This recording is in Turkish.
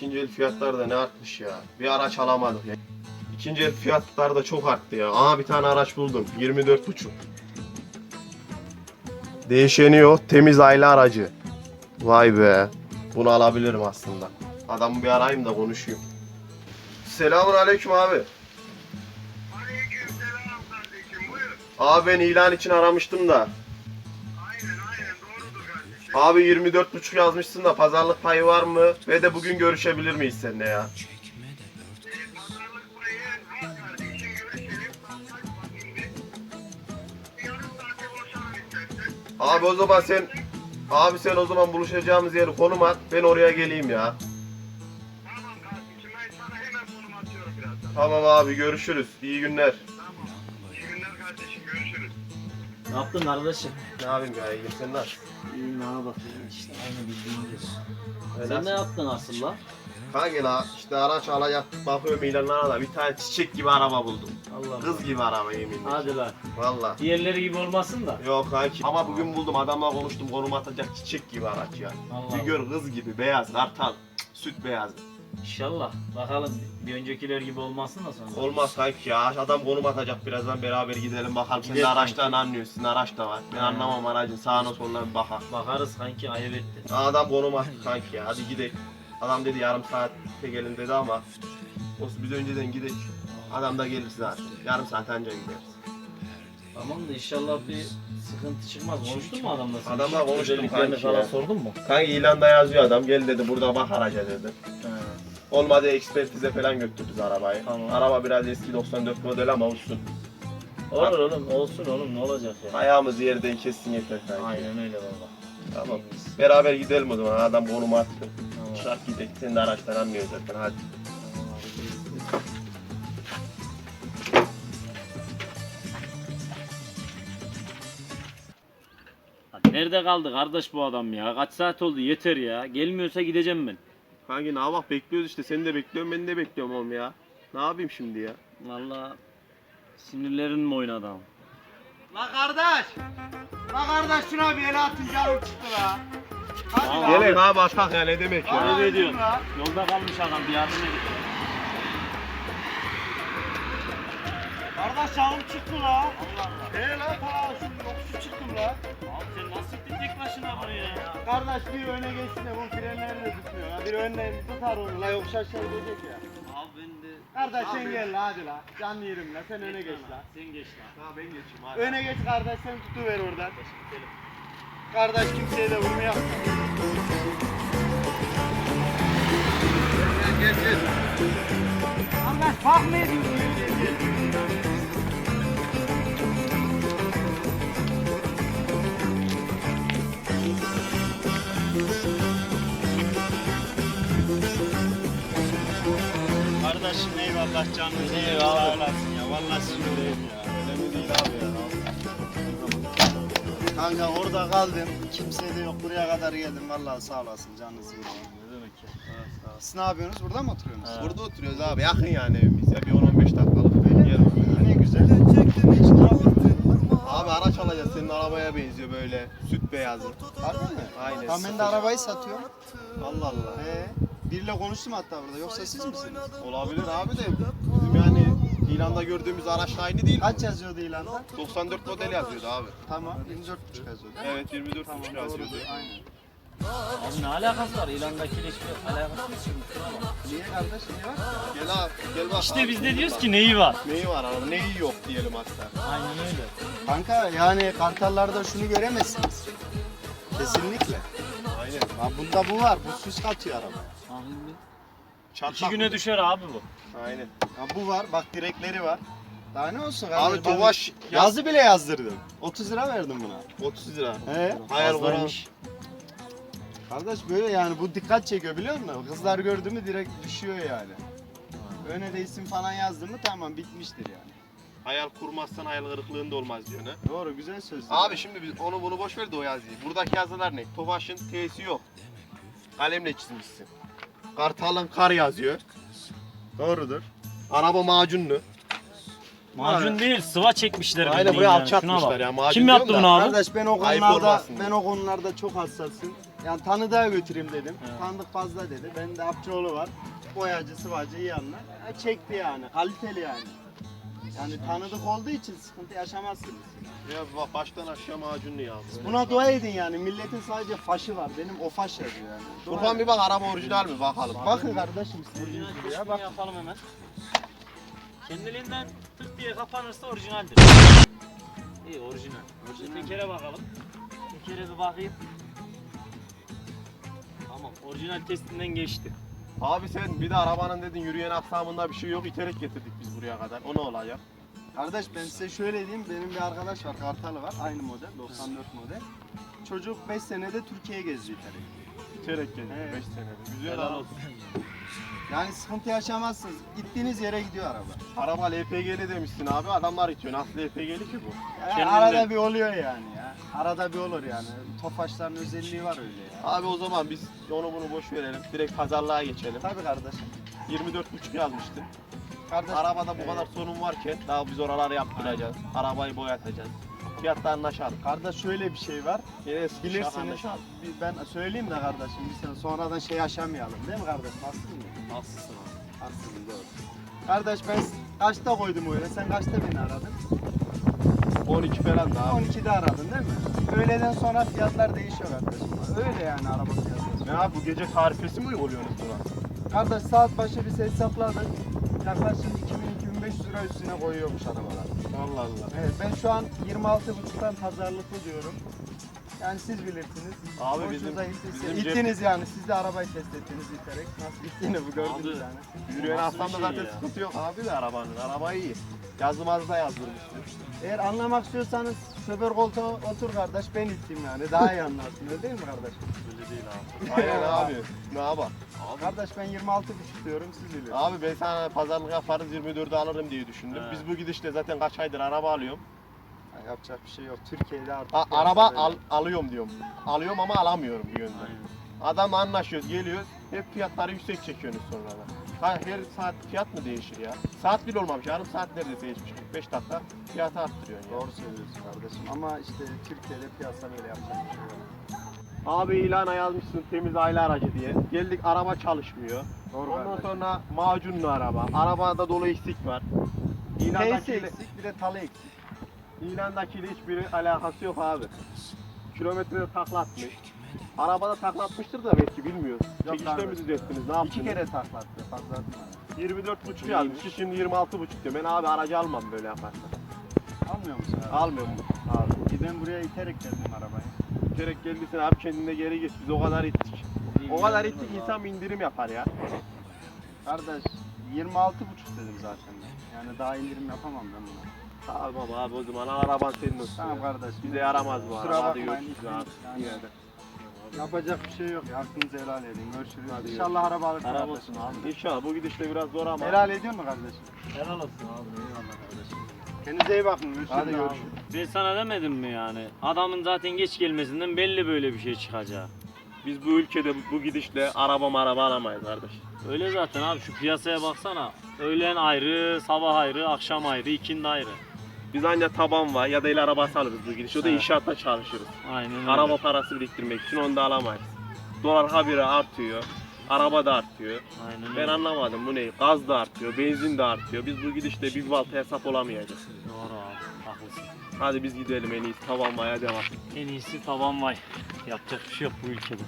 ikinci el fiyatlar da ne artmış ya. Bir araç alamadık ya. İkinci el fiyatlar da çok arttı ya. Aha bir tane araç buldum. 24,5. Değişeni yok. Temiz aile aracı. Vay be. Bunu alabilirim aslında. Adamı bir arayayım da konuşayım. Selamun aleyküm abi. Aleykümselam kardeşim buyur. Abi ben ilan için aramıştım da. Abi 24,5 yazmışsın da pazarlık payı var mı? Ve de bugün görüşebilir miyiz seninle ya? Abi o zaman sen Abi sen o zaman buluşacağımız yeri konum at. Ben oraya geleyim ya. Tamam abi görüşürüz. İyi günler. Tamam. İyi günler kardeşim görüşürüz. Ne yaptın kardeşim? Ne yapayım ya iyiyim sen nasıl? İyi ne bakıyorum işte aynı bildiğin gibi. Öyle Sen ne yaptın asıl la? Kanka la işte araç alacak bakıyorum ilanlara da bir tane çiçek gibi araba buldum. Allah Kız gibi araba yeminle. Hadi lan. Valla. Diğerleri gibi olmasın da. Yok kanki. Ama bugün buldum adamla konuştum konum atacak çiçek gibi araç ya. Allah Bir gör kız gibi beyaz kartal. Süt beyaz. İnşallah. Bakalım bir öncekiler gibi olmasın da sonra. Olmaz kanki ya. Adam konum atacak birazdan beraber gidelim bakalım. Gidelim araçtan anlıyorsun. Sizin araç da var. Ben He. anlamam aracın sağına soluna bir bakar. Bakarız kanki ayıp etti. Adam konum attı kanki ya. Hadi gidelim. Adam dedi yarım saatte gelin dedi ama olsun biz önceden gidelim. Adam da gelir zaten. Yarım saat anca gideriz. Tamam da inşallah bir sıkıntı çıkmaz. Konuştun mu adamla sen? Adamla konuştum Özelliklerini kanki falan ya. sordun mu? Kanka ilanda yazıyor adam. Gel dedi burada bak araca dedi. Olmadı ekspertize falan götürdük arabayı. Tamam. Araba biraz eski 94 model ama olsun. Olur oğlum olsun oğlum ne olacak ya. Ayağımız yerden kessin yeter kanki. Aynen öyle baba. Tamam. İyiymiş. Beraber gidelim o zaman. Adam konumu attı. Tamam. Çırak gidelim. Sen de araçtan anlıyorsun zaten. Hadi Nerede kaldı kardeş bu adam ya? Kaç saat oldu yeter ya. Gelmiyorsa gideceğim ben. Kanki ne bak bekliyoruz işte. Seni de bekliyorum. Ben de bekliyorum oğlum ya. Ne yapayım şimdi ya? Vallahi sinirlerin mi oynadı ama? La kardeş! La kardeş şuna bir el atın canım çıktı la. Hadi la. Gelin abi atak ya ne demek ya? Aa, Ne ediyorsun? la. Yolda kalmış adam bir yardım edin. Kardeş canım çıktı la. Allah Allah. He la ta şu yokuşu çıktım la. Abi sen nasıl gittin tek başına buraya ya? Kardeş bir öne geçsin de bu frenleri de tutmuyor ya. Bir önden tutar onu la yokuş aşağı gidecek ya. Abi ben de... Kardeş sen gel la hadi la. Can yerim la sen öne geç la. Sen geç lan. Ha ben geçeyim hadi. Öne geç kardeş sen tutuver oradan. Kardeş kimseye de vurmayak. Gel gel. Kardeş? Gel, gel, eyvallah canınızı sağ olasın ya. Vallahi sinirliyim ya. Önemli değil abi ya. Kanka orada kaldım. Kimse de yok. Buraya kadar geldim. Vallahi sağ olasın canınızı yerim. Ne demek ya? Siz ne yapıyorsunuz? Burada mı oturuyorsunuz? Ha. Burada oturuyoruz abi. Yakın yani evimiz ya. Bir 10-15 dakikalık bir yer Ne güzel. Hiç Abi araç alacağız. Senin arabaya benziyor böyle. Süt beyazı. Harbi mi? Aynen. Tamam ben de arabayı satıyorum. Allah Allah. Ee, biriyle konuştum hatta burada. Yoksa siz misiniz? Olabilir abi de bizim yani ilanda gördüğümüz araçla aynı değil. Kaç yazıyordu ilanda? 94 model yazıyordu abi. Tamam. 24,5 yazıyordu. Evet 24 Tamam yazıyordu. Aynen. Abi ne alakası var? İlandakiyle hiçbir alakası yok. Niye kardeş? Niye var? Gel abi gel bak. İşte abi. biz de diyoruz ki neyi var? Neyi var araba neyi yok diyelim hatta. Aynen öyle. Kanka yani kartallarda şunu göremezsiniz. Kesinlikle. Aynen. Ya bunda bu var. Bu süs katıyor arabaya. Aynen. Çatlak. İki güne düşer abi bu. Aynen. Ya bu var. Bak direkleri var. Daha ne olsun Abi kardeş? Ben Tovaş yaz Yazı bile yazdırdım. 30 lira verdim buna. 30 lira. He? Hayal kuran. Fazlaymış. Kardeş böyle yani bu dikkat çekiyor biliyor musun? Kızlar gördü mü direkt düşüyor yani. Öne de isim falan yazdı mı tamam bitmiştir yani. Hayal kurmazsan hayal kırıklığında olmaz diyor ne? Doğru güzel söz. Abi şimdi biz onu bunu boş ver de o yazıyı. Buradaki yazılar ne? Tofaş'ın T'si yok. Kalemle çizmişsin. Kartal'ın kar yazıyor. Doğrudur. Araba macunlu. Macun değil sıva çekmişler Aynen bildiğin buraya yani. alçatmışlar Şuna bak. ya. Macun Kim diyorum yaptı da. bunu abi? Kardeş ben o Ayıp konularda olmasın ben o konularda çok hassasım. Yani tanıdığa götüreyim dedim. Tanıdık fazla dedi. Benim de Apçıoğlu var. Boyacı, sıvacı iyi anlar. Ha, çekti yani. Kaliteli yani. Yani tanıdık olduğu için sıkıntı yaşamazsınız. Ya bak baştan aşağı macunlu yazdı. Buna dua edin yani. Milletin sadece faşı var. Benim o faş yazıyor yani. Dua edin. bir bak araba orijinal mi bakalım. Bakın kardeşim istediğiniz gibi ya. Bak. yapalım hemen. Kendiliğinden tık diye kapanırsa orijinaldir. İyi orijinal. Orijinal. Tekere bakalım. Tekere bir bakayım. Tamam orijinal testinden geçti. Abi sen bir de arabanın dedin yürüyen aksamında bir şey yok iterek getirdik biz buraya kadar. O ne olacak? Kardeş ben size şöyle diyeyim. Benim bir arkadaş var. Kartalı var. Aynı model. 94 model. Çocuk 5 senede Türkiye'ye gezdi iterek. İterek geldik Evet. 5 senede. Güzel Helal olsun. Yani sıkıntı yaşamazsınız. Gittiğiniz yere gidiyor araba. Araba LPG'li demişsin abi adamlar itiyor. Nasıl LPG'li ki bu? Yani Kendinde- arada bir oluyor yani ya. Arada bir olur yani. Tofaşların özelliği var öyle ya. Abi o zaman biz onu bunu boş verelim. Direkt pazarlığa geçelim. Tabii kardeşim. 24,5 yazmıştı. Kardeş, Arabada bu kadar sorun varken daha biz oraları yaptıracağız. Arabayı boyatacağız. Fiyatta anlaşalım. Kardeş şöyle bir şey var. Şaka Bilirsiniz. anlaşalım. bir- Ben söyleyeyim de kardeşim bir sene sonradan şey yaşamayalım değil mi kardeş? Haksız mı? Haklısın abi. Haksızım doğru. Kardeş ben kaçta koydum öyle? Sen kaçta beni aradın? 12 falan da abi. 12'de aradın değil mi? Öğleden sonra fiyatlar değişiyor kardeşim. Öyle yani araba fiyatları. Ne abi bu gece tarifesi mi uyguluyorsunuz buna? Kardeş saat başı bir ses hesapladık. Yaklaşık 2000-2500 lira üstüne koyuyormuş arabalar. Allah Allah. Evet ben şu an 26.5'tan pazarlıklı diyorum. Yani siz bilirsiniz. Abi Hoşunuza bizim- gittiyse- bizim ittiniz yani. Siz de arabayı test ettiniz iterek. Nasıl ittiğini bu gördünüz Abi. yani. Yürüyen Nasıl bir aslan da şey zaten ya? sıkıntı yok abi de arabanın. Araba iyi. Yazılmaz da yazdırmıştır. Eğer anlamak istiyorsanız şoför koltuğuna otur kardeş ben iteyim yani. Daha iyi anlarsın öyle değil mi kardeş? Öyle değil abi. Aynen abi. Ne yapalım? Kardeş ben 26.5 diyorum siz biliyorsunuz. Abi ben sana pazarlık yaparız 24'e alırım diye düşündüm. He. Biz bu gidişle zaten kaç aydır araba alıyorum. Ya yapacak bir şey yok. Türkiye'de artık. A- araba al- alıyorum diyorum. Alıyorum ama alamıyorum bir yönden. Aynen. Adamla anlaşıyoruz, geliyoruz. Hep fiyatları yüksek çekiyorsunuz sonra da. Ha, her saat fiyat mı değişir ya? Saat bile olmamış. Yarım saat neredeyse geçmiş. 45 dakika fiyatı arttırıyorsun ya. Doğru söylüyorsun kardeşim. Ama işte Türkiye'de piyasa böyle yapacak bir şey yok. Abi ilana yazmışsın temiz aile aracı diye. Geldik araba çalışmıyor. Doğru Ondan kardeşim. sonra macunlu araba. Arabada dolu eksik var. İlandakiyle, eksik bir de talı eksik. İlandakiyle hiçbir alakası yok abi. Kilometrede taklatmış. Arabada taklatmıştır da belki bilmiyoruz. Yok Çekişte mi kardeşim. düzelttiniz ne yaptınız? İki kere taklattı fazla atma. 24,5 yazmış. Şimdi 26,5 diyor. Ben abi aracı almam böyle yaparsan. Almıyor musun abi? Almıyorum. Abi. E ben buraya iterek geldim arabayı. Gerek geldiysen abi kendine geri git. Biz o kadar ittik. O kadar ittik insan bir indirim yapar ya. Kardeş 26 buçuk dedim zaten ben. Yani daha indirim yapamam ben buna. Tamam abi o zaman araban senin olsun. Tamam ya. kardeş. Bize yaramaz bu Kusura araba. Hadi bakmayın, görüşürüz abi. Yani Yine de. Yapacak bir şey yok ya. Hakkınızı helal edin. Görüşürüz. Hadi İnşallah araba alırsın. Araba kardeşim. olsun abi. İnşallah bu gidişle biraz zor ama. Helal ediyor mu kardeşim? Helal olsun abi. Eyvallah kardeşim. Kendinize iyi bakın. Görüşürüz. Hadi görüşürüz. Ben sana demedim mi yani? Adamın zaten geç gelmesinden belli böyle bir şey çıkacağı. Biz bu ülkede bu, bu gidişle araba maraba alamayız kardeş. Öyle zaten abi şu piyasaya baksana. Öğlen ayrı, sabah ayrı, akşam ayrı, ikindi ayrı. Biz ancak taban var ya da el arabası alırız bu gidiş. O da Evet. inşaatta çalışırız. Aynen öyle. Araba parası biriktirmek için onu da alamayız. Dolar habire artıyor. Araba da artıyor. Aynen Ben öyle. anlamadım bu ne? Gaz da artıyor, benzin de artıyor. Biz bu gidişle bir balta hesap olamayacağız. Doğru abi. Haklısın. Hadi biz gidelim en iyisi tavan vaya devam. En iyisi tavan vay. Yapacak bir şey yok bu ülkede.